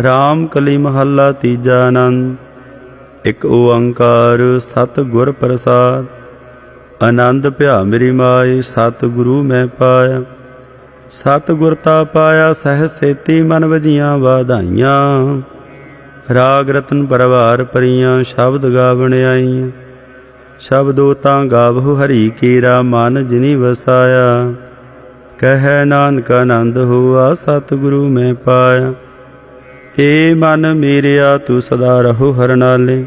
RAM ਕਲੀ ਮਹੱਲਾ ਤੀਜਾ ਆਨੰਦ, ਇੱਕ ਓੰਕਾਰ ਸਤ ਗੁਰ ਪ੍ਰਸਾਦ। ਆਨੰਦ ਭਿਆ ਮੇਰੀ ਮਾਏ ਸਤ ਗੁਰੂ ਮੈਂ ਪਾਇਆ। ਸਤ ਗੁਰ ਤਾ ਪਾਇਆ, ਸਹਿ ਸੇਤੀ ਮਨ ਵਜੀਆਂ ਵਾਧਾਈਆਂ। ਰਾਗ ਰਤਨ ਪਰਵਾਰ ਪਰੀਆਂ, ਸ਼ਬਦ ਗਾਵਣ ਆਈਆਂ। ਸ਼ਬਦੋ ਤਾਂ ਗਾਵਹੁ ਹਰੀ ਕੀਰਾ, ਮਨ ਜਿਨੀ ਵਸਾਇਆ। ਕਹੈ ਨਾਨਕ ਆਨੰਦ ਹੋਆ ਸਤਿਗੁਰੂ ਮੈਂ ਪਾਇਆ। ਏ ਮਨ ਮੇਰਿਆ, ਤੂੰ ਸਦਾ ਰਹੋ ਹਰ ਨਾਲੇ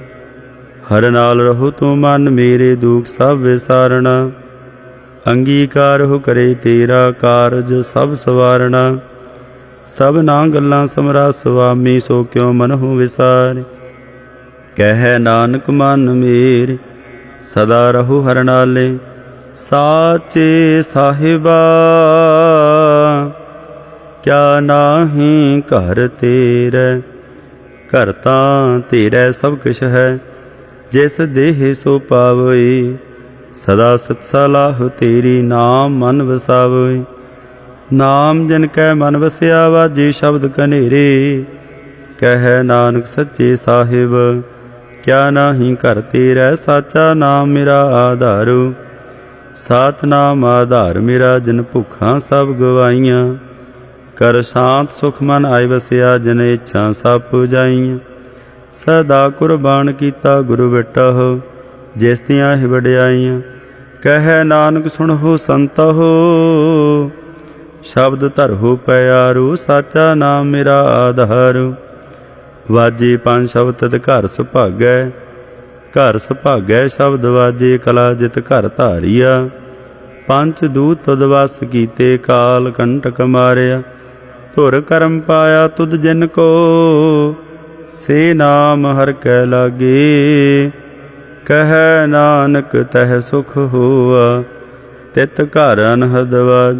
ਹਰ ਨਾਲ ਰਹੋ ਤੂੰ ਮਨ ਮੇਰੇ ਦੁਖ ਸਭ ਵਿਸਾਰਣਾ। ਅੰਗੀਕਾਰ ਹੋ ਕਰੇ ਤੇਰਾ ਕਾਰਜ ਸਭ ਸਵਾਰਣਾ। ਸਭ ਨਾ ਗੱਲਾਂ ਸਮਰਾ ਸੁਆਮੀ, ਸੋ ਕਿਉ ਮਨਹੁ ਵਿਸਾਰ? ਕਹਿ ਨਾਨਕ ਮਨ ਮੇਰੇ, ਸਦਾ ਰਹੋ ਹਰ ਨਾਲੇ ਸਾਚੇ ਸਾਹਿਬਾ ਕਿਆ ਨਾਹੀ ਘਰ ਤੇਰੇ? ਘਰ ਤਾਂ ਤੇਰੇ ਸਭ ਕੁਛ ਹੈ। ਜਿਸ ਦੇਹ ਸੋ ਪਾਵਈ ਸਦਾ ਸਤ ਸਲਾਹ ਤੇਰੀ ਨਾਮ ਮਨ ਵਸਾਵਈ ਨਾਮ ਜਨ ਕੈ ਮਨ ਵਸਿਆ ਵਾਜੇ ਸ਼ਬਦ ਕਨੇਰੇ ਕਹਿ ਨਾਨਕ ਸੱਚੇ ਸਾਹਿਬ। ਕਿਆ ਨਾਹੀ ਘਰ ਤੇਰਾ, ਸਾਚਾ ਨਾਮ ਮੇਰਾ ਆਧਾਰੂ। ਸਤਨਾਮ ਆਧਾਰ ਮੇਰਾ, ਜਿਨ ਭੁੱਖਾਂ ਸਭ ਗਵਾਈਆਂ। ਕਰ ਸ਼ਾਂਤ ਸੁਖ ਮਨ ਆਇ ਵਸਿਆ, ਜਿਨ ਇੱਛਾ ਸਭ ਪੁਜਾਈਆਂ ਸਦਾ ਕੁਰਬਾਨ ਕੀਤਾ ਗੁਰੂ ਬੇਟਾ ਜਿਸ ਦੀਆਂ ਹੀ ਵਡਿਆਈਆਂ। ਕਹੈ ਨਾਨਕ ਸੁਣਹੁ ਸੰਤਹੁ, ਸ਼ਬਦ ਧਰਹੁ ਪਿਆਰੂ, ਸਾਚਾ ਨਾਮ ਮੇਰਾ ਆਧਾਰ। ਵਾਜੇ ਪੰਜ ਸ਼ਬਦ ਤਦ ਘਰ ਸੁਭਾਗੈ ਘਰ ਸੁਭਾਗੈ ਸ਼ਬਦ ਵਾਜੇ ਕਲਾ ਜਿਤ ਘਰ ਧਾਰੀਆ। ਪੰਜ ਦੂਤ ਤਦ ਵਸ ਕੀਤੇ ਕਾਲ ਕੰਟਕ ਮਾਰਿਆ। ਧੁਰ ਕਰਮ ਪਾਇਆ ਤੁਧ ਜਿਨ ਕੋ, ਸੇ ਨਾਮ ਹਰ ਕੈ ਲਾਗੇ। ਕਹੈ ਨਾਨਕ ਤਹਿ ਸੁਖ ਹੋਆ, ਤਿਤ ਘਰ ਅਨਹਦਵਾਜ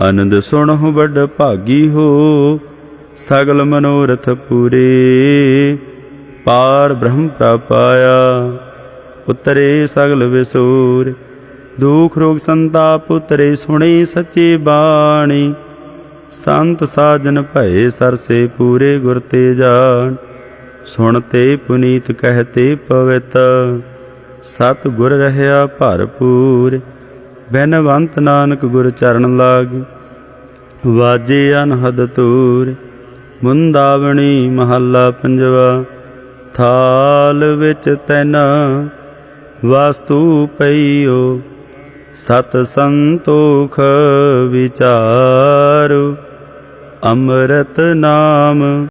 ਆਨੰਦ ਸੁਣਹੁ ਵੱਡ ਭਾਗੀ ਹੋ, ਸਗਲ ਮਨੋਰਥ ਪੂਰੇ। ਪਾਰ ਬ੍ਰਹਮ ਪ੍ਰਪਾਇਆ ਉਤਰੇ ਸਗਲ ਵਿਸੂਰ। ਦੁਖ ਰੋਗ ਸੰਤਾਪ ਉਤਰੇ ਸੁਣੀ ਸੱਚੀ ਬਾਣੀ। ਸੰਤ ਸਾਜਨ ਭਏ ਸਰਸੇ ਪੂਰੇ ਗੁਰ ਤੇ ਜਾਣ ਸੁਣਤੇ ਪੁਨੀਤ ਕਹਤੇ ਪਵਿੱਤ। ਸਤ ਗੁਰ ਰਹਿਆ ਭਰਪੂਰ। ਬੈਨਵੰਤ ਨਾਨਕ ਗੁਰ ਚਰਨ ਲਾਗ। ਵਾਜੇ ਅਨਹਦ ਤੂਰ ਮੁੰਦਾਵਣੀ ਮਹੱਲਾ ਪੰਜਵਾ। ਥਾਲ ਵਿੱਚ ਤੈਨ। ਵਸਤੂ ਪਈਓ। ਸਤ ਸੰਤੋਖ ਵਿਚਾਰ ਅੰਮ੍ਰਿਤ ਨਾਮ।